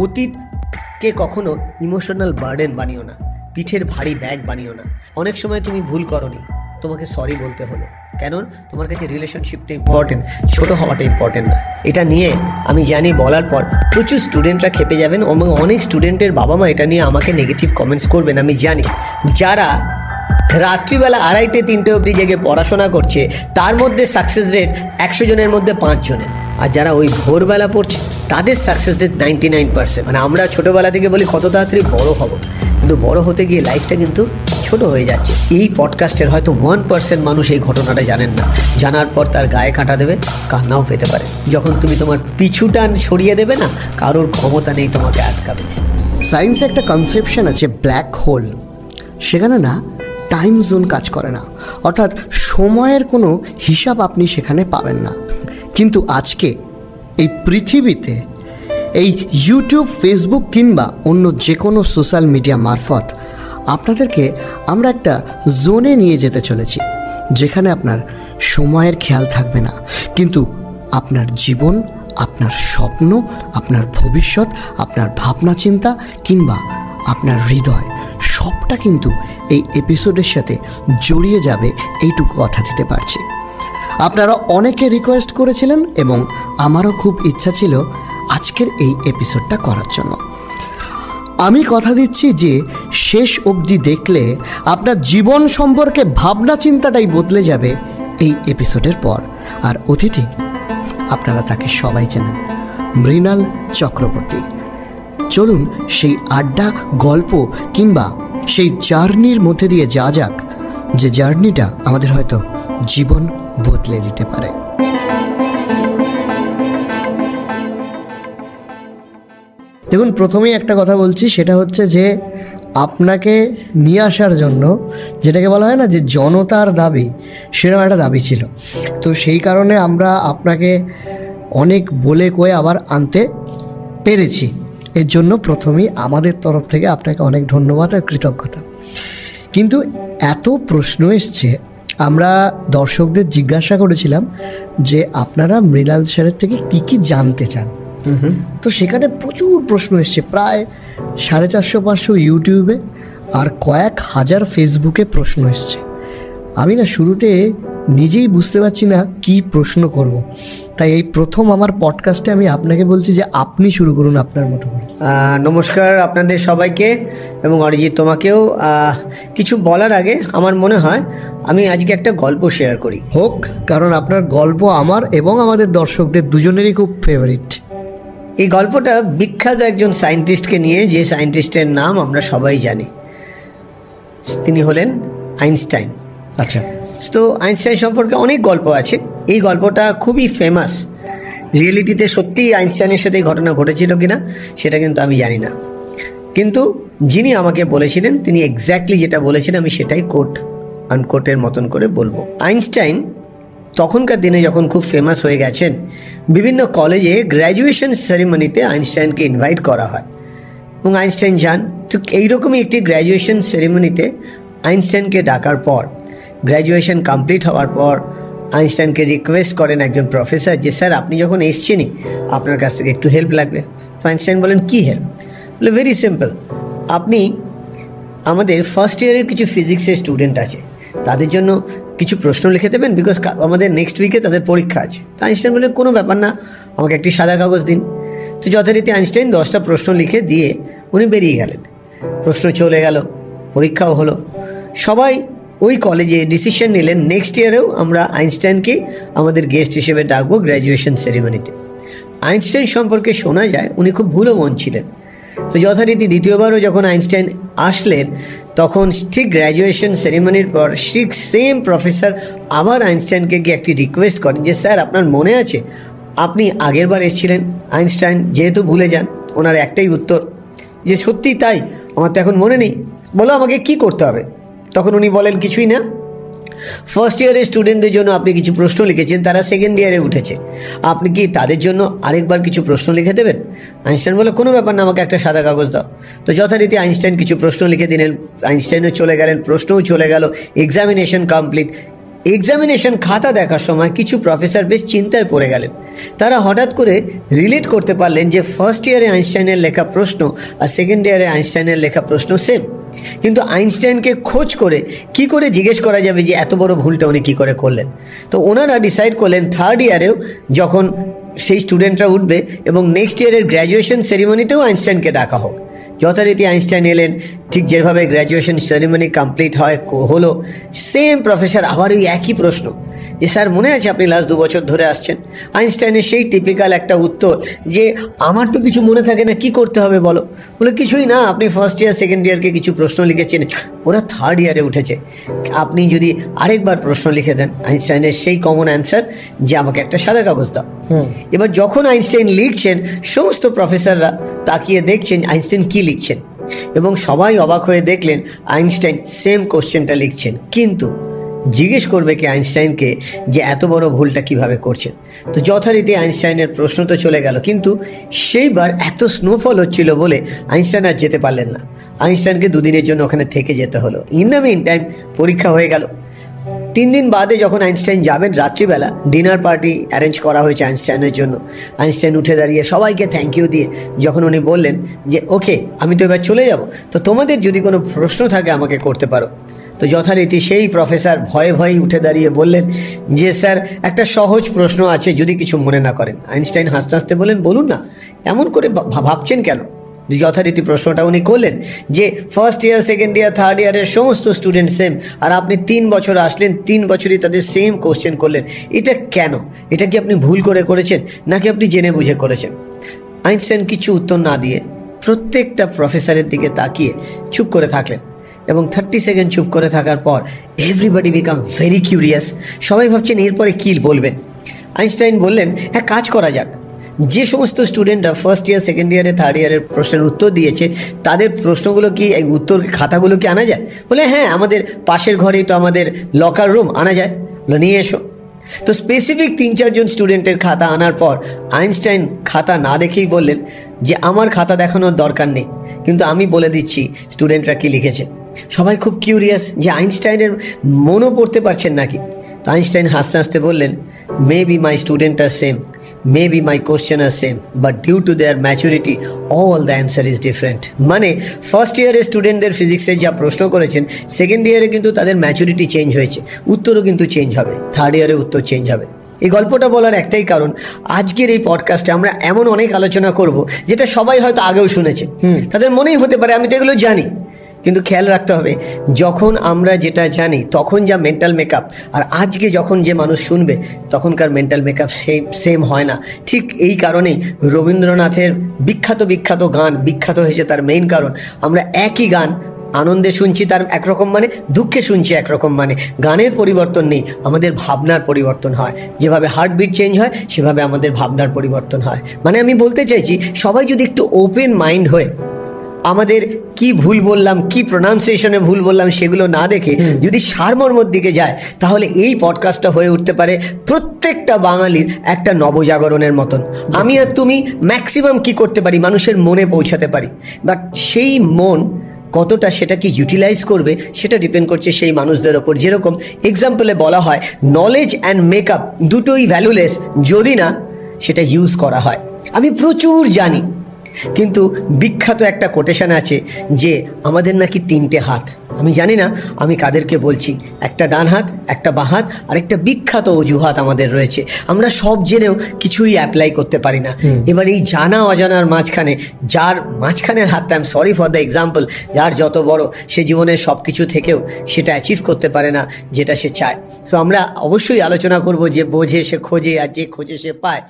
অতীতকে কখনো emotional burden বানিও না, পিঠের ভারী ব্যাগ বানিও না। অনেক সময় তুমি ভুল করনি, তোমাকে সরি বলতে হলো। কেন তোমার কাছে রিলেশনশিপটা ইম্পর্টেন্ট ছোট হওয়াটা ইম্পর্টেন্ট না। এটা নিয়ে আমি জানি বলার পর প্রচুর স্টুডেন্টরা খেপে যাবেন এবং অনেক স্টুডেন্টের বাবা মা এটা নিয়ে আমাকে নেগেটিভ কমেন্টস করবেন, আমি জানি। যারা রাত্রিবেলা আড়াইটে, তিনটে অবধি জেগে পড়াশোনা করছে, তার মধ্যে সাকসেস রেট একশো জনের মধ্যে পাঁচ জনের আর যারা ওই ভোরবেলা পড়ছে তাদের success rate ninety nine percent মানে আমরা ছোটোবেলা থেকে বলি কত তাড়াতাড়ি বড় হব। কিন্তু বড় হতে গিয়ে লাইফটা কিন্তু ছোট হয়ে যাচ্ছে। এই পডকাস্টের হয়তো ওয়ান পার্সেন্ট মানুষ এই ঘটনাটা জানেন না। জানার পর তার গায়ে কাঁটা দেবে, কান্নাও পেতে পারে। যখন তুমি তোমার পিছুটান সরিয়ে দেবে না, কারোর ক্ষমতা নেই তোমাকে আটকাবে। সায়েন্সে একটা কনসেপশন আছে ব্ল্যাক হোল সেখানে না টাইম জোন কাজ করে না। অর্থাৎ সময়ের কোনো হিসাব আপনি সেখানে পাবেন না। কিন্তু আজকে এই পৃথিবীতে, এই ইউটিউব ফেসবুক কিংবা অন্য যে কোনো সোশ্যাল মিডিয়া মারফত আপনাদেরকে আমরা একটা জোনে নিয়ে যেতে চলেছি, যেখানে আপনার সময়ের খেয়াল থাকবে না। কিন্তু আপনার জীবন, আপনার স্বপ্ন, আপনার ভবিষ্যৎ, আপনার ভাবনা চিন্তা কিংবা আপনার হৃদয়, সবটা কিন্তু এই এপিসোডের সাথে জড়িয়ে যাবে, এইটুকু কথা দিতে পারছি। আপনারা অনেকে রিকোয়েস্ট করেছিলেন এবং আমারও খুব ইচ্ছা ছিল আজকের এই এপিসোডটা করার জন্য। আমি কথা দিচ্ছি যে, শেষ অবধি দেখলে আপনার জীবন সম্পর্কে ভাবনা চিন্তাটাই বদলে যাবে এই এপিসোডের পর। আর অতিথি, আপনারা তাকে সবাই চেনেন, মৃণাল চক্রবর্তী। চলুন সেই আড্ডা, গল্প কিংবা সেই জার্নির মধ্যে দিয়ে যা যাক, যে জার্নিটা আমাদের হয়তো জীবন বদলে দিতে পারে। দেখুন, প্রথমেই একটা কথা বলছি, সেটা হচ্ছে যে আপনাকে নিয়ে আসার জন্য যেটাকে বলা হয় না, যে জনতার দাবি, সেরকম একটা দাবি ছিল। তো সেই কারণে আমরা আপনাকে অনেক বলে কয়ে আবার আনতে পেরেছি। এর জন্য প্রথমেই আমাদের তরফ থেকে আপনাকে অনেক ধন্যবাদ আর কৃতজ্ঞতা। কিন্তু এত প্রশ্ন এসছে আমরা দর্শকদের জিজ্ঞাসা করেছিলাম যে আপনারা মৃণাল স্যারের থেকে কি কি জানতে চান? তো সেখানে প্রচুর প্রশ্ন এসছে প্রায় সাড়ে চারশো পাঁচশো ইউটিউবে আর কয়েক হাজার ফেসবুকে প্রশ্ন এসছে। আমি না শুরুতে নিজেই বুঝতে পারছি না কি প্রশ্ন করব। তাই এই প্রথম আমার পডকাস্টে আমি আপনাকে বলছি যে আপনি শুরু করুন আপনার মতো করে। নমস্কার আপনাদের সবাইকে এবং অরিজিৎ তোমাকেও। কিছু বলার আগে আমার মনে হয় আমি আজকে একটা গল্প শেয়ার করি। হোক কারণ আপনার গল্প আমার এবং আমাদের দর্শকদের দুজনেরই খুব ফেভারিট এই গল্পটা বিখ্যাত একজন সায়েন্টিস্টকে নিয়ে যে সায়েন্টিস্টের নাম আমরা সবাই জানি। তিনি হলেন আইনস্টাইন। আচ্ছা। তো আইনস্টাইন সম্পর্কে অনেক গল্প আছে। এই গল্পটা খুবই ফেমাস রিয়েলিটিতে সত্যিই আইনস্টাইনের সাথে এই ঘটনা ঘটেছিল কিনা, সেটা কিন্তু আমি জানি না। কিন্তু যিনি আমাকে বলেছিলেন, তিনি এক্স্যাক্টলি যেটা বলেছেন আমি সেটাই কোট আনকোটের মতন করে বলব। আইনস্টাইন তখনকার দিনে যখন খুব ফেমাস হয়ে গেছেন, বিভিন্ন কলেজে গ্র্যাজুয়েশন সেরিমনিতে আইনস্টাইনকে ইনভাইট করা হয়। এবং আইনস্টাইন যান। তো এইরকমই একটি গ্র্যাজুয়েশন সেরিমনিতে আইনস্টাইনকে ডাকার পর গ্র্যাজুয়েশন কমপ্লিট হওয়ার পর আইনস্টাইনকে রিকোয়েস্ট করেন একজন প্রফেসর যে, স্যার, আপনি যখন এসছেনই আপনার কাছ থেকে একটু হেল্প লাগবে? তো আইনস্টাইন বলেন, কী হেল্প বলে ভেরি সিম্পল আপনি আমাদের ফার্স্ট ইয়ারের কিছু ফিজিক্সের স্টুডেন্ট আছে। তাদের জন্য কিছু প্রশ্ন লিখে দেবেন বিকজ আমাদের নেক্সট উইকে তাদের পরীক্ষা আছে। তো আইনস্টাইন বলে, কোনো ব্যাপার না, আমাকে একটি সাদা কাগজ দিন। তো যথারীতি আইনস্টাইন দশটা প্রশ্ন লিখে দিয়ে উনি বেরিয়ে গেলেন। প্রশ্ন চলে গেল, পরীক্ষাও হলো। সবাই ওই কলেজে ডিসিশন নিলেন নেক্সট ইয়ারেও আমরা আইনস্টাইনকে আমাদের গেস্ট হিসেবে ডাকবো গ্র্যাজুয়েশন সেরিমনিতে আইনস্টাইন সম্পর্কে শোনা যায়, উনি খুব ভুলো মন ছিলেন। তো যথারীতি দ্বিতীয়বারও যখন আইনস্টাইন আসলেন, তখন ঠিক গ্র্যাজুয়েশন সেরিমনির পর ঠিক সেম প্রফেসর আবার আইনস্টাইনকে গিয়ে একটি রিকোয়েস্ট করেন যে, স্যার, আপনার মনে আছে, আপনি আগেরবার এসেছিলেন আইনস্টাইন, যেহেতু ভুলে যান? ওনার একটাই উত্তর, যে, সত্যিই তাই, আমার তো এখন মনে নেই। বলো আমাকে কি করতে হবে? তখন উনি বলেন, কিছুই না। ফার্স্ট ইয়ারের স্টুডেন্টদের জন্য আপনি কিছু প্রশ্ন লিখেছেন, তারা সেকেন্ড ইয়ারে উঠেছে। আপনি কি তাদের জন্য আরেকবার কিছু প্রশ্ন লিখে দেবেন? আইনস্টাইন বলে, কোনো ব্যাপার না, আমাকে একটা সাদা কাগজ দাও। তো যথারীতি আইনস্টাইন কিছু প্রশ্ন লিখে দিলেন। আইনস্টাইনও চলে গেলেন, প্রশ্নও চলে গেল। এক্সামিনেশন কমপ্লিট এক্সামিনেশন খাতা দেখার সময় কিছু প্রফেসর বেশ চিন্তায় পড়ে গেলেন। তারা হঠাৎ করে রিলেট করতে পারলেন যে ফার্স্ট ইয়ারে আইনস্টাইনের লেখা প্রশ্ন আর সেকেন্ড ইয়ারে আইনস্টাইনের লেখা প্রশ্ন সেম কিন্তু আইনস্টাইনকে খোঁজ করে কি করে জিজ্ঞেস করা যাবে যে এত বড় ভুলটা উনি কী করে করলেন? তো ওনারা ডিসাইড করলেন থার্ড ইয়ারেও যখন সেই স্টুডেন্টরা উঠবে এবং নেক্সট ইয়ারের গ্র্যাজুয়েশন সেরিমনিতেও আইনস্টাইনকে ডাকা হোক। যথারীতি আইনস্টাইন এলেন ঠিক যেভাবে গ্র্যাজুয়েশন সেরিমনি কমপ্লিট হয় হলো সেম প্রফেসর আবার ওই একই প্রশ্ন। যে স্যার মনে আছে আপনি লাস্ট দু বছর ধরে আসছেন? আইনস্টাইনের সেই টিপিক্যাল একটা উত্তর যে আমার তো কিছু মনে থাকে না কি করতে হবে বলো? বলে কিছুই না আপনি ফার্স্ট ইয়ার সেকেন্ড ইয়ারকে কিছু প্রশ্ন লিখেছেন ওরা থার্ড ইয়ারে উঠেছে। আপনি যদি আরেকবার প্রশ্ন লিখে দেন আইনস্টাইনের সেই কমন অ্যান্সার যে আমাকে একটা সাদা কাগজ দাও। এবার যখন আইনস্টাইন লিখছেন সমস্ত প্রফেসররা তাকিয়ে দেখছেন আইনস্টাইন কি লিখছেন? এবং সবাই অবাক হয়ে দেখলেন আইনস্টাইন সেম কোশ্চেনটা লিখছেন। কিন্তু জিজ্ঞেস করবে কি আইনস্টাইনকে যে এত বড় ভুলটা কীভাবে করছেন। তো যথারীতি আইনস্টাইনের প্রশ্ন তো চলে গেল, কিন্তু সেইবার এত স্নোফল হচ্ছিল বলে আইনস্টাইন আর যেতে পারলেন না। আইনস্টাইনকে দুদিনের জন্য ওখানে থেকে যেতে হলো। ইন দ্য মিন টাইম পরীক্ষা হয়ে গেল। তিন দিন বাদে যখন আইনস্টাইন যাবেন রাত্রিবেলা ডিনার পার্টি অ্যারেঞ্জ করা হয়েছে আইনস্টাইনের জন্য। আইনস্টাইন উঠে দাঁড়িয়ে সবাইকে থ্যাংক ইউ দিয়ে যখন উনি বললেন যে ওকে আমি তো এবার চলে যাব। তো তোমাদের যদি কোনো প্রশ্ন থাকে আমাকে করতে পারো। তো যথারীতি সেই প্রফেসর ভয়ে ভয়ে উঠে দাঁড়িয়ে বললেন যে স্যার একটা সহজ প্রশ্ন আছে যদি কিছু মনে না করেন। আইনস্টাইন হাসতে হাসতে বললেন, বলুন না, এমন করে ভাবছেন কেন? যথারীতি প্রশ্নটা উনি করলেন যে first year second year third ইয়ারের সমস্ত স্টুডেন্ট সেম আর আপনি তিন বছর আসলেন, তিন বছরই তাদের সেম কোশ্চেন করলেন। এটা কেন? এটা কি আপনি ভুল করে করেছেন? নাকি আপনি জেনে বুঝে করেছেন? আইনস্টাইন কিছু উত্তর না দিয়ে প্রত্যেকটা প্রফেসরের দিকে তাকিয়ে চুপ করে থাকলেন এবং থার্টি সেকেন্ড চুপ করে থাকার পর এভরিবডি বিকাম ভেরি কিউরিয়াস সবাই ভাবছেন এরপরে কী বলবেন? আইনস্টাইন বললেন, এক কাজ করা যাক। যে সমস্ত স্টুডেন্টরা ফার্স্ট ইয়ার সেকেন্ড ইয়ারে থার্ড ইয়ারের প্রশ্নের উত্তর দিয়েছে, তাদের প্রশ্নগুলো কি, এই উত্তর খাতাগুলো কি আনা যায়? বলে হ্যাঁ আমাদের পাশের ঘরেই তো আমাদের লকার রুম আনা যায়। বলে নিয়ে এসো। তো স্পেসিফিক তিন চারজন স্টুডেন্টের খাতা আনার পর আইনস্টাইন খাতা না দেখেই বললেন যে, আমার খাতা দেখানোর দরকার নেই। কিন্তু আমি বলে দিচ্ছি স্টুডেন্টরা কি লিখেছে? সবাই খুব কিউরিয়াস যে আইনস্টাইনের মনও পড়তে পারছেন নাকি? তো আইনস্টাইন হাসতে হাসতে বললেন may be my student are same may be my question are same but due to their maturity all the answer is different মানে ফার্স্ট ইয়ারের স্টুডেন্টদের ফিজিক্সে যা প্রশ্ন করেছেন সেকেন্ড ইয়ারে কিন্তু তাদের ম্যাচুরিটি চেঞ্জ হয়েছে উত্তরও কিন্তু চেঞ্জ হবে থার্ড ইয়ারে উত্তর চেঞ্জ হবে। এই গল্পটা বলার একটাই কারণ আজকের এই পডকাস্টে আমরা এমন অনেক আলোচনা করব যেটা সবাই হয়তো আগেও শুনেছে। তাদের মনেই হতে পারে আমি তো এগুলো জানি। কিন্তু খেয়াল রাখতে হবে, যখন আমরা যেটা জানি, তখন যা মেন্টাল মেকআপ আর আজকে যখন যে মানুষ শুনবে, তখনকার মেন্টাল মেকআপ সেম সেম হয় না। ঠিক এই কারণেই রবীন্দ্রনাথের বিখ্যাত বিখ্যাত গান, বিখ্যাত হয়েছে তার মেইন কারণ। আমরা একই গান আনন্দে শুনছি তার একরকম মানে দুঃখে শুনছি একরকম মানে। গানের পরিবর্তন নেই, আমাদের ভাবনার পরিবর্তন হয়। যেভাবে হার্টবিট চেঞ্জ হয়, সেভাবে আমাদের ভাবনার পরিবর্তন হয়। মানে আমি বলতে চাইছি, সবাই যদি একটু ওপেন মাইন্ড হয়ে আমাদের কি ভুল বললাম কি প্রোনাউন্সিয়েশনে ভুল বললাম সেগুলো না দেখে যদি সারমর্মর দিকে যায় তাহলে এই পডকাস্টটা হয়ে উঠতে পারে প্রত্যেকটা বাঙালির একটা নবজাগরণের মতন। আমি আর তুমি ম্যাক্সিমাম কি করতে পারি মানুষের মনে পৌঁছাতে পারি। বাট সেই মন কতটা সেটাকে ইউটিলাইজ করবে সেটা ডিপেন্ড করছে সেই মানুষদের ওপর। যেরকম এক্সাম্পলে বলা হয় নলেজ অ্যান্ড মেকআপ দুটোই ভ্যালুলেস যদি না সেটা ইউজ করা হয়। আমি প্রচুর জানি। কিন্তু বিখ্যাত একটা কোটেশন আছে যে আমাদের নাকি তিনটে হাত। আমি জানি না আমি কাদেরকে বলছি একটা ডান হাত একটা বাঁ হাত আর একটা বিখ্যাত অজুহাত আমাদের রয়েছে। আমরা সব জেনেও কিছুই অ্যাপ্লাই করতে পারি না। এবার এই জানা অজানার মাঝখানে যার মাঝখানের হাতটা I sorry for the example যার যত বড় সে জীবনের সব কিছু থেকেও সেটা অ্যাচিভ করতে পারে না যেটা সে চায়। সো আমরা অবশ্যই আলোচনা করব যে বোঝে সে খোঁজে আর যে খোঁজে সে পায়